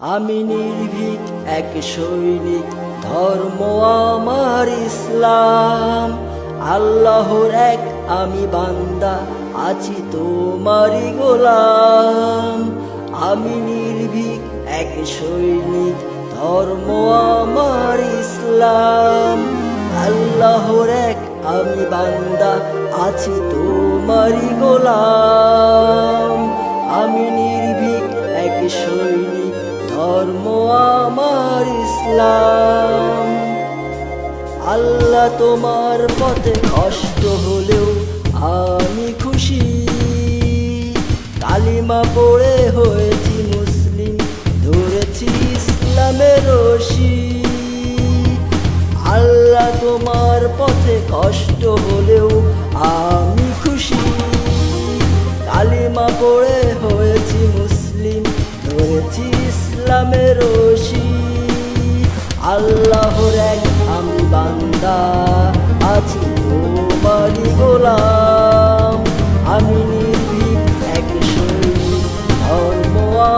আমি নির্ভীক এক সৈনিক, ধর্ম আমার ইসলাম। আল্লাহর এক আমি বান্দা, আছি তোমারই গোলাম। আমি নির্ভীক এক সৈনিক, ধর্ম আমার ইসলাম। আল্লাহর এক আমি বান্দা, আছি তোমারই গোলাম। ইসলাম। আল্লাহ তোমার পথে কষ্ট হলেও আমি খুশি। কালিমা পড়ে হয়েছি মুসলিম, ধরেছি ইসলামের রশি। আল্লাহ তোমার পথে কষ্ট হলেও আমি আল্লাহর এক আমি বান্দা। আছি তোমারই গোলাম। আমি নির্ভীক এক ধর্ম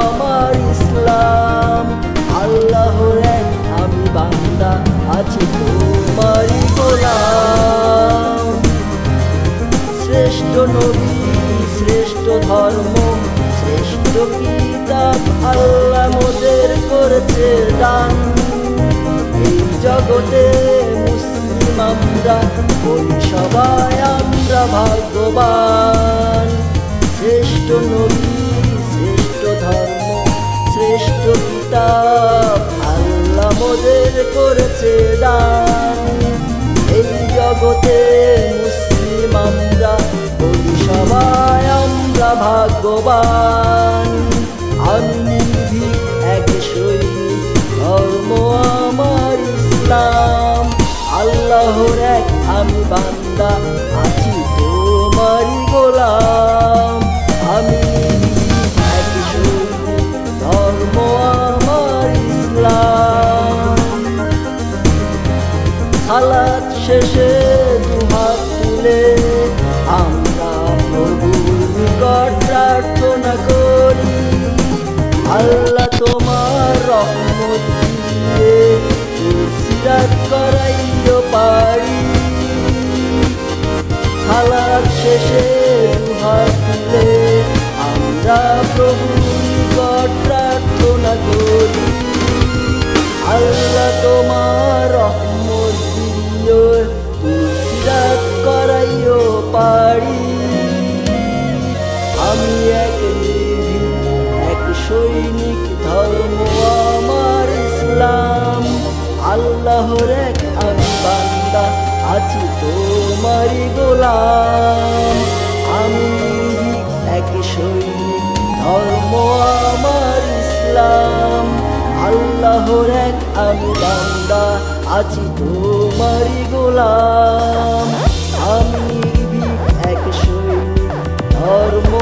আমার ইসলাম। আল্লাহর এক আমি বান্দা, আছি তোমারই গোলাম। শ্রেষ্ঠ নবী, শ্রেষ্ঠ ধর্ম, শ্রেষ্ঠ কিতাব আল্লাহ জগতে মুসলিম আমরা বলি সবাই আমরা ভাগ্যবান? শ্রেষ্ঠ নবী, শ্রেষ্ঠ ধর্ম, শ্রেষ্ঠ কিতাব, আল্লাহ মোদের করেছে দান। এই জগতে মুসলিম আমরা বলি সবাই আমরা ভাগ্যবান? আমি নির্ভীক আল্লাহর এক আমি বান্দা আছি তোমারই গোলাম। আমি ধর্ম আমার ইসলাম হালাত শেষে শেষে দুহাত তুলে আমরা প্রভুর নিকট প্রার্থনা করি। আল্লাহ তোমার রহমত দিও করাইও পারি। আমি এক এক সৈনিক ধর্ম আমার ইসলাম। আল্লাহর এক আমি বান্দা, আছি তোমারই গোলাম। আমি এক সৈনিক ধর্ম আমার ইসলাম। আল্লাহর এক আমি বান্দা, আছি তোমারই গোলাম। আমি এক সৈনিক ধর্ম